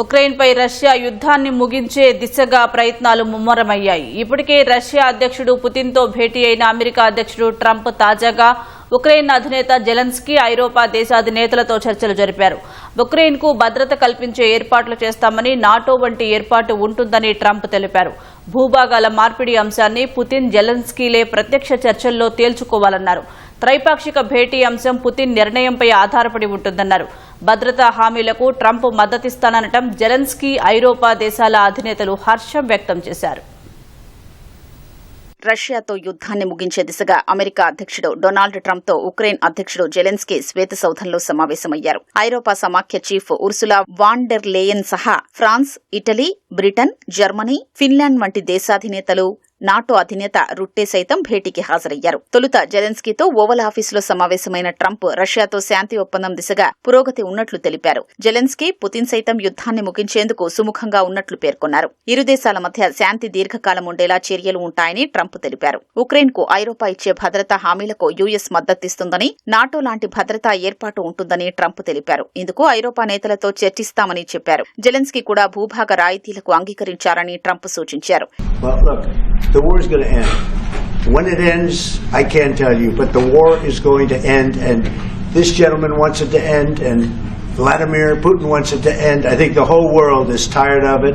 ఉక్రెయిన్పై Russia యుద్ధాన్ని ముగించే దిశగా ప్రయత్నాలు ముమ్మరమయ్యాయి. ఇప్పటికే రష్యా అధ్యక్షుడు పుతిన్తో భేటీ అయిన అమెరికా అధ్యక్షుడు ట్రంప్ తాజాగా ఉక్రెయిన్ అధినేత జెలెన్స్కీ ఐరోపా దేశాధినేతలతో చర్చలు జరిపారు. ఉక్రెయిన్కు భద్రత కల్పించే ఏర్పాట్లు చేస్తామని నాటో వంటి ఏర్పాటు ఉంటుందని ట్రంప్ తెలిపారు. భూభాగాల మార్పిడి అంశాన్ని పుతిన్ జెలెన్స్కీలే ప్రత్యక్ష చర్చల్లో తేల్చుకోవాలన్నారు. త్రైపాక్షిక భేటీ అంశం పుతిన్ నిర్ణయంపై ఆధారపడి ఉంటుందన్నారు. భద్రతా హామీలకు ట్రంప్ మద్దతిస్తాననటం జెలెన్స్కీ ఐరోపా దేశాల అధినేతలు హర్షం వ్యక్తం చేశారు. రష్యాతో యుద్ధాన్ని ముగించే దిశగా అమెరికా అధ్యక్షుడు డొనాల్డ్ ట్రంప్తో ఉక్రెయిన్ అధ్యక్షుడు జెలెన్స్కీ శ్వేత సౌధంలో సమావేశమయ్యారు. ఐరోపా సమాఖ్య chief Ursula von der Leyen సహా France Italy Britain Germany Finland వంటి దేశాధినేతలు నాటో అధినేత రుట్టే సైతం భేటీకి హాజరయ్యారు. తొలుత జెలెన్స్కీతో ఓవల్ ఆఫీసులో సమావేశమైన ట్రంప్ రష్యాతో శాంతి ఒప్పందం దిశగా పురోగతి ఉన్నట్లు తెలిపారు. జెలెన్స్కీ పుతిన్ సైతం యుద్ధాన్ని ముగించేందుకు సుముఖంగా ఉన్నట్లు పేర్కొన్నారు. ఇరు దేశాల మధ్య శాంతి దీర్ఘకాలం ఉండేలా చర్యలు ఉంటాయని ట్రంప్ తెలిపారు. ఉక్రెయిన్కు ఐరోపా ఇచ్చే భద్రతా హామీలకు యుఎస్ మద్దతిస్తుందని నాటో లాంటి భద్రతా ఏర్పాటు ఉంటుందని ట్రంప్ తెలిపారు. ఇందుకు ఐరోపా నేతలతో చర్చిస్తామని చెప్పారు. జెలెన్స్కీ కూడా భూభాగ రాయితీలకు అంగీకరించారని ట్రంప్ సూచించారు. The war is going to end. When it ends, I can't tell you, but the war is going to end, and this gentleman wants it to end, and Vladimir Putin wants it to end. I think the whole world is tired of it,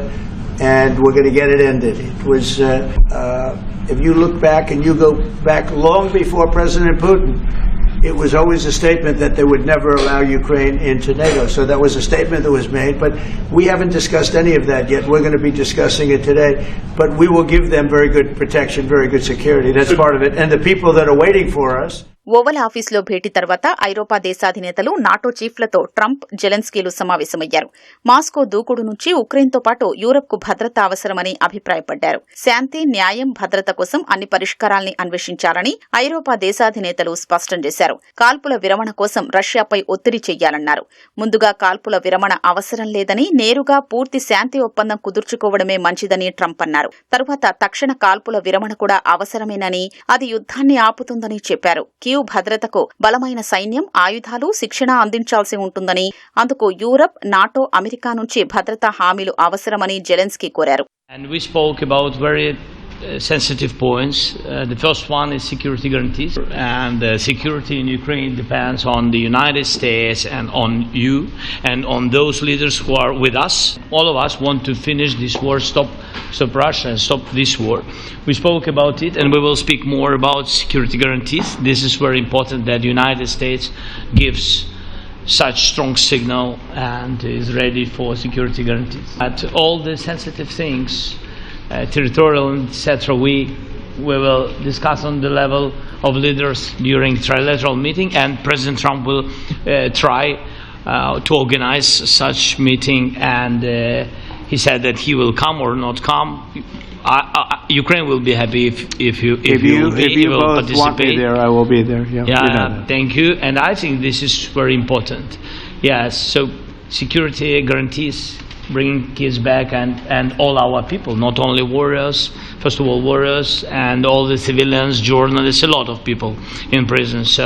and we're going to get it ended. It was, uh, uh, if you look back and you go back long before President Putin, it was always a statement that they would never allow Ukraine into NATO. So that was a statement that was made, but we haven't discussed any of that yet. We're going to be discussing it today, but we will give them very good protection, very good security. That's part of it. And the people that are waiting for us. Oval ఆఫీసులో భేటీ తర్వాత ఐరోపా దేశాధినేతలు NATO చీఫ్లతో Trump జెలెన్స్కీలు సమావేశమయ్యారు. Moscow దూకుడు నుంచి ఉక్రెయిన్తో పాటు యూరప్కు భద్రత అవసరమని అభిప్రాయపడ్డారు. శాంతి న్యాయం భద్రత కోసం అన్ని పరిష్కారాల్ని అన్వేషించాలని ఐరోపా దేశాధినేతలు స్పష్టం చేశారు. కాల్పుల విరమణ కోసం రష్యాపై ఒత్తిడి చేయాలన్నారు. ముందుగా కాల్పుల విరమణ అవసరం లేదని నేరుగా పూర్తి శాంతి ఒప్పందం కుదుర్చుకోవడమే మంచిదని ట్రంప్ అన్నారు. తరువాత తక్షణ కాల్పుల విరమణ కూడా అవసరమేనని అది యుద్ధాన్ని ఆపుతుందని చెప్పారు. క్యూ భద్రతకు బలమైన సైన్యం ఆయుధాలు శిక్షణ అందించాల్సి ఉంటుందని అందుకు యూరప్ నాటో అమెరికా నుంచి భద్రతా హామీలు అవసరమని జెలెన్స్కీ కోరారు. And we spoke about very sensitive points. Uh, the first one is security guarantees, and uh, security in Ukraine depends on the United States and on you and on those leaders who are with us. All of us want to finish this war, stop, stop Russia, and stop this war. We spoke about it, and we will speak more about security guarantees. This is very important that the United States gives such strong signal and is ready for security guarantees. At all the sensitive things, uh, territorial, etc., we we will discuss on the level of leaders during trilateral meeting, and President Trump will uh, try uh, to organize such meeting. And uh, he said that he will come or not come. I, I, Ukraine will be happy if if you if, If you, will be, if you will both want me participate. there, I will be there. Yeah, you know thank you. And I think this is very important. Yes, so security guarantees bringing kids back and, and all our people, not only warriors, first of all, warriors and all the civilians, journalists, a lot of people in prison. So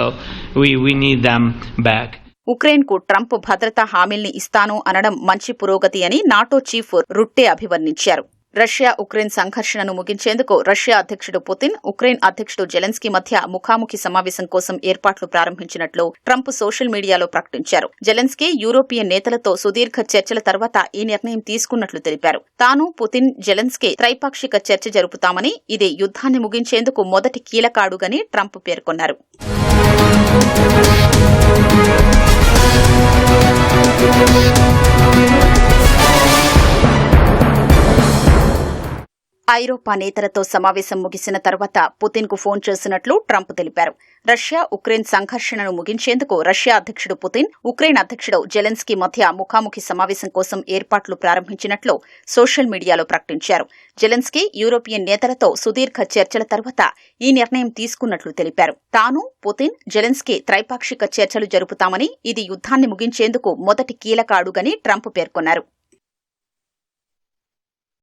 we, we need them back. ఉక్రెయిన్కు Trump భద్రతా హామీల్ని ఇస్తాను అనడం మంచి పురోగతి అని NATO chief రుట్టే అభివర్ణించారు Russia Ukraine సంఘర్షణను ముగించేందుకు రష్యా అధ్యక్షుడు పుతిన్ ఉక్రెయిన్ అధ్యక్షుడు జెలెన్స్కీ మధ్య ముఖాముఖి సమావేశం కోసం ఏర్పాట్లు ప్రారంభించినట్లు ట్రంప్ సోషల్ మీడియాలో ప్రకటించారు. జెలెన్స్కీ యూరోపియన్ నేతలతో సుదీర్ఘ చర్చల తర్వాత ఈ నిర్ణయం తీసుకున్నట్లు తెలిపారు. తాను పుతిన్ జెలెన్స్కీ త్రైపాక్షిక చర్చ జరుపుతామని ఇది యుద్ధాన్ని ముగించేందుకు మొదటి కీలకాడుగని ట్రంప్ పేర్కొన్నారు. ఐరోపా నేతలతో సమావేశం ముగిసిన తర్వాత పుతిన్కు ఫోన్ చేసినట్లు ట్రంప్ తెలిపారు. రష్యా ఉక్రెయిన్ సంఘర్షణను ముగించేందుకు రష్యా అధ్యక్షుడు పుతిన్ ఉక్రెయిన్ అధ్యక్షుడు జెలెన్స్కీ మధ్య ముఖాముఖి సమావేశం కోసం ఏర్పాట్లు ప్రారంభించినట్లు సోషల్ మీడియాలో ప్రకటించారు. జెలెన్స్కీ యూరోపియన్ నేతలతో సుదీర్ఘ చర్చల తర్వాత ఈ నిర్ణయం తీసుకున్నట్లు తెలిపారు. తాను పుతిన్ జెలెన్స్కీ త్రైపాక్షిక చర్చలు జరుపుతామని ఇది యుద్ధాన్ని ముగించేందుకు మొదటి కీలక అడుగని ట్రంప్ పేర్కొన్నారు.